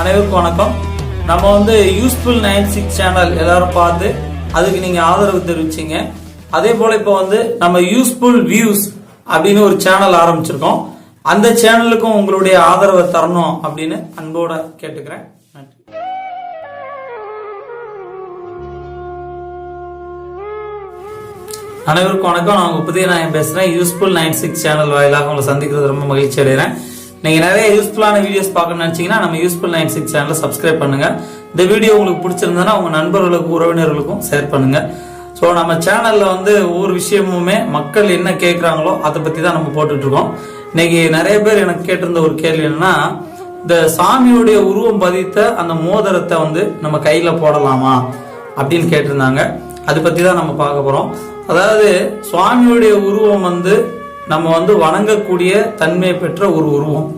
அனைவருக்கும் வணக்கம். நம்ம வந்து யூஸ்ஃபுல் நைன் சிக்ஸ் சேனல் எல்லாரும் பார்த்து அதுக்கு நீங்க ஆதரவு தெரிவிச்சீங்க. அதே போல இப்போ வந்து நம்ம யூஸ்ஃபுல் வியூஸ் அப்படின்னு ஒரு சேனல் ஆரம்பிச்சிருக்கோம். அந்த சேனலுக்கும் உங்களுடைய ஆதரவை தரணும் அப்படின்னு அன்போட கேட்டுக்கிறேன். நன்றி. அனைவருக்கும் வணக்கம். நான் உங்க புதிய நான் பேசுறேன். யூஸ்ஃபுல் நைன் சிக்ஸ் சேனல் வாயிலாக உங்களை சந்திக்கிறது ரொம்ப மகிழ்ச்சி அடைகிறேன். நீங்கள் நிறைய யூஸ்ஃபுல்லான வீடியோஸ் பார்க்கணும்னு நினச்சிங்கன்னா நம்ம யூஸ்ஃபுல் நைன் சிக்ஸ் சேனலை சப்ஸ்கிரைப் பண்ணுங்கள் இந்த வீடியோ உங்களுக்கு பிடிச்சிருந்ததுன்னா உங்கள் நண்பர்களுக்கும் உறவினர்களுக்கும் ஷேர் பண்ணுங்கள் ஸோ நம்ம சேனலில் வந்து ஒவ்வொரு விஷயமுமே மக்கள் என்ன கேட்குறாங்களோ அதை பற்றி தான் நம்ம போட்டுட்ருக்கோம். இன்னைக்கு நிறைய பேர் எனக்கு கேட்டிருந்த ஒரு கேள்வி என்னன்னா இந்த சாமியுடைய உருவம் பதித்த அந்த மோதிரத்தை வந்து நம்ம கையில் போடலாமா அப்படின்னு கேட்டிருந்தாங்க. அதை பற்றி தான் நம்ம பார்க்க போகிறோம் அதாவது சுவாமியுடைய உருவம் வந்து நம்ம வந்து வணங்கக்கூடிய தன்மையை பெற்ற ஒரு உருவம்.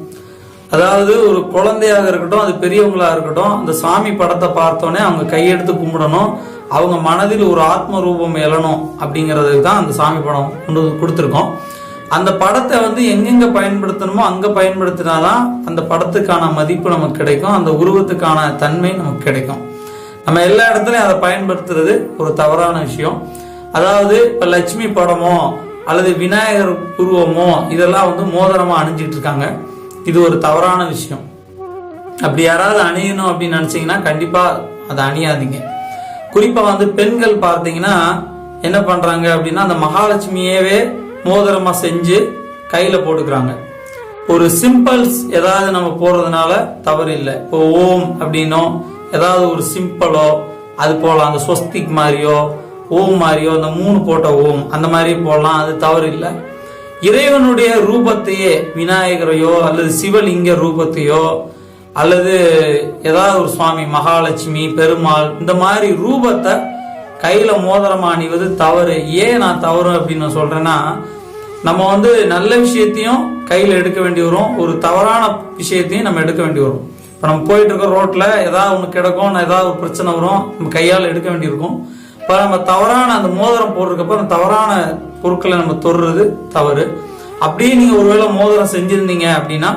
அதாவது ஒரு குழந்தையாக இருக்கட்டும் அது பெரியவங்களாக இருக்கட்டும் அந்த சாமி படத்தை பார்த்தோன்னே அவங்க கையெடுத்து கும்பிடணும் அவங்க மனதில் ஒரு ஆத்ம ரூபம் எழணும் அப்படிங்கிறதுக்கு தான் அந்த சாமி படம் கொண்டு வந்து கொடுத்துருக்கோம். அந்த படத்தை வந்து எங்கெங்க பயன்படுத்தணுமோ அங்கே பயன்படுத்தினாதான் அந்த படத்துக்கான மதிப்பு நமக்கு கிடைக்கும் அந்த உருவத்துக்கான தன்மை நமக்கு கிடைக்கும். நம்ம எல்லா இடத்துலையும் அதை பயன்படுத்துறது ஒரு தவறான விஷயம். அதாவது இப்போ லட்சுமி படமோ அல்லது விநாயகர் உருவமோ இதெல்லாம் வந்து மோதிரமா அணிஞ்சிட்டு இருக்காங்க. இது ஒரு தவறான விஷயம். அப்படி யாராவது அணியணும் அப்படின்னு நினைச்சீங்கன்னா கண்டிப்பா அதை அணியாதீங்க. குறிப்பா வந்து பெண்கள் பார்த்தீங்கன்னா என்ன பண்றாங்க அப்படின்னா அந்த மகாலட்சுமியவே மோதிரமா செஞ்சு கையில போட்டுக்கிறாங்க. ஒரு சிம்பிள்ஸ் ஏதாவது நம்ம போடுறதுனால தவறு இல்லை இப்போ ஓம் அப்படின்னோ ஏதாவது ஒரு சிம்பிளோ அது போல அந்த ஸ்வஸ்திக் மாதிரியோ ஓம் மாதிரியோ அந்த மூணு போட்ட ஓம் அந்த மாதிரி போடலாம் அது தவறு இல்லை இறைவனுடைய ரூபத்தையே விநாயகரையோ அல்லது சிவலிங்க ரூபத்தையோ அல்லது ஏதாவது ஒரு சுவாமி மகாலட்சுமி பெருமாள் இந்த மாதிரி ரூபத்தை கையில மோதிரம் அணிவது தவறு. ஏன் நான் தவறு அப்படின்னு சொல்கிறேன்னா சொல்றேன்னா நம்ம வந்து நல்ல விஷயத்தையும் கையில எடுக்க வேண்டி வரும் ஒரு தவறான விஷயத்தையும் நம்ம எடுக்க வேண்டி வரும். இப்போ நம்ம போயிட்டு இருக்க ரோட்ல ஏதாவது ஒன்று கிடக்கும் ஏதாவது ஒரு பிரச்சனை வரும் நம்ம கையால் எடுக்க வேண்டியிருக்கும் இப்போ நம்ம தவறான அந்த மோதிரம் போடுறதுக்கப்ப அந்த தவறான பொருட்களை நம்ம தொடுறது தவறு. அப்படியே நீங்கள் ஒருவேளை மோதிரம் செஞ்சுருந்தீங்க அப்படின்னா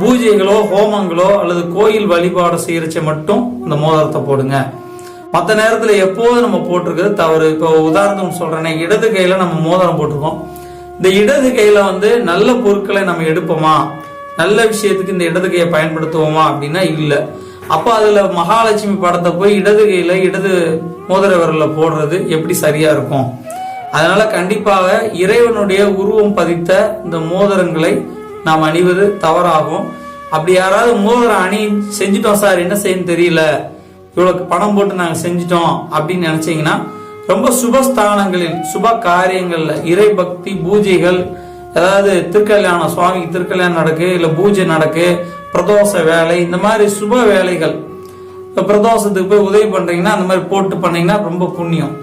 பூஜைகளோ ஹோமங்களோ அல்லது கோயில் வழிபாடு செய்கிறச்ச மட்டும் இந்த மோதிரத்தை போடுங்க. மற்ற நேரத்தில் எப்போதும் நம்ம போட்டிருக்கிறது தவறு. இப்போ உதாரணத்துக்கு சொல்றேனே இடது கையில் நம்ம மோதிரம் போட்டிருக்கோம். இந்த இடது கையில் வந்து நல்ல பொருட்களை நம்ம எடுப்போமா? நல்ல விஷயத்துக்கு இந்த இடது கையை பயன்படுத்துவோமா அப்படின்னா இல்லை. அப்போ அதில் மகாலட்சுமி படத்தை போய் இடது கையில் இடது மோதிர விரலில் போடுறது எப்படி சரியாக இருக்கும்? அதனால கண்டிப்பாக இறைவனுடைய உருவம் பதித்த இந்த மோதிரங்களை நாம் அணிவது தவறாகும். அப்படி யாராவது மோதிரம் அணி செஞ்சிட்டோம் சார் என்ன செய்யணும் தெரியல. இவ்வளோ பணம் போட்டு நாங்கள் செஞ்சிட்டோம் அப்படின்னு நினச்சிங்கன்னா ரொம்ப சுபஸ்தானங்களில் சுப காரியங்களில் இறை பக்தி பூஜைகள் ஏதாவது திருக்கல்யாணம் சுவாமிக்கு திருக்கல்யாணம் நடக்கு இல்லை பூஜை நடக்கு பிரதோஷ வேலை இந்த மாதிரி சுப வேலைகள். இப்போ பிரதோஷத்துக்கு போய் உதவி பண்ணுறீங்கன்னா அந்த மாதிரி போட்டு பண்ணீங்கன்னா ரொம்ப புண்ணியம்.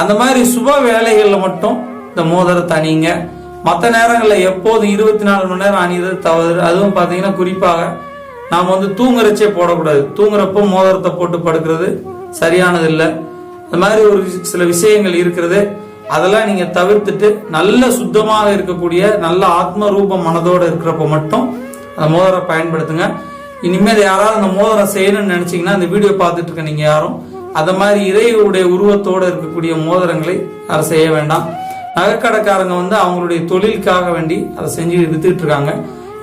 அந்த மாதிரி சுப வேலைகளில் மட்டும் இந்த மோதிரத்தை அணிங்க மற்ற நேரங்களில் எப்போதும் இருபத்தி நாலு மணி நேரம் அணியது தவறு. அதுவும் பார்த்தீங்கன்னா குறிப்பாக நாம் வந்து தூங்குறச்சே போடக்கூடாது. தூங்குறப்போ மோதிரத்தை போட்டு படுக்கிறது சரியானது இல்லை இந்த மாதிரி ஒரு சில விஷயங்கள் இருக்கிறது. அதெல்லாம் நீங்கள் தவிர்த்துட்டு நல்ல சுத்தமாக இருக்கக்கூடிய நல்ல ஆத்ம ரூப மனதோட இருக்கிறப்ப மட்டும் அந்த மோதிரம் பயன்படுத்துங்க. இனிமேல் யாராவது அந்த மோதிரம் செய்யணும்னு நினைச்சீங்கன்னா அந்த வீடியோ பார்த்துட்டு இருக்க நீங்க யாரும் அந்த மாதிரி இறைவருடைய உருவத்தோட இருக்கக்கூடிய மோதிரங்களை அதை செய்ய வேண்டாம். நகைக்கடைக்காரங்க வந்து அவங்களுடைய தொழிலுக்காக வேண்டி அதை செஞ்சு வித்துட்டு இருக்காங்க.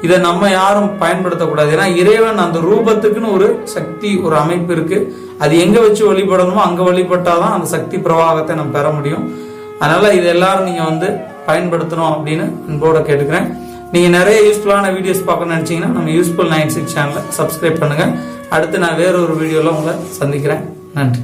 இதை நம்ம யாரும் பயன்படுத்தக்கூடாது. ஏன்னா இறைவன் அந்த ரூபத்துக்குன்னு ஒரு சக்தி ஒரு அமைப்பு இருக்கு. அது எங்க வச்சு வழிபடணுமோ அங்க வழிபட்டாதான் அந்த சக்தி பிரவாகத்தை நம்ம பெற முடியும். அதனால இது எல்லாரும் நீங்க வந்து பயன்படுத்தணும் அப்படின்னு அன்போட கேட்டுக்கிறேன். நீங்கள் நிறைய யூஸ்ஃபுல்லான வீடியோஸ் பார்க்கணும்னு நினச்சிங்கன்னா நம்ம யூஸ்ஃபுல் நைன் சிக்ஸ் சேனலை சப்ஸ்கிரைப் பண்ணுங்கள் அடுத்து நான் வேற ஒரு வீடியோவில் உங்களை சந்திக்கிறேன். நன்றி.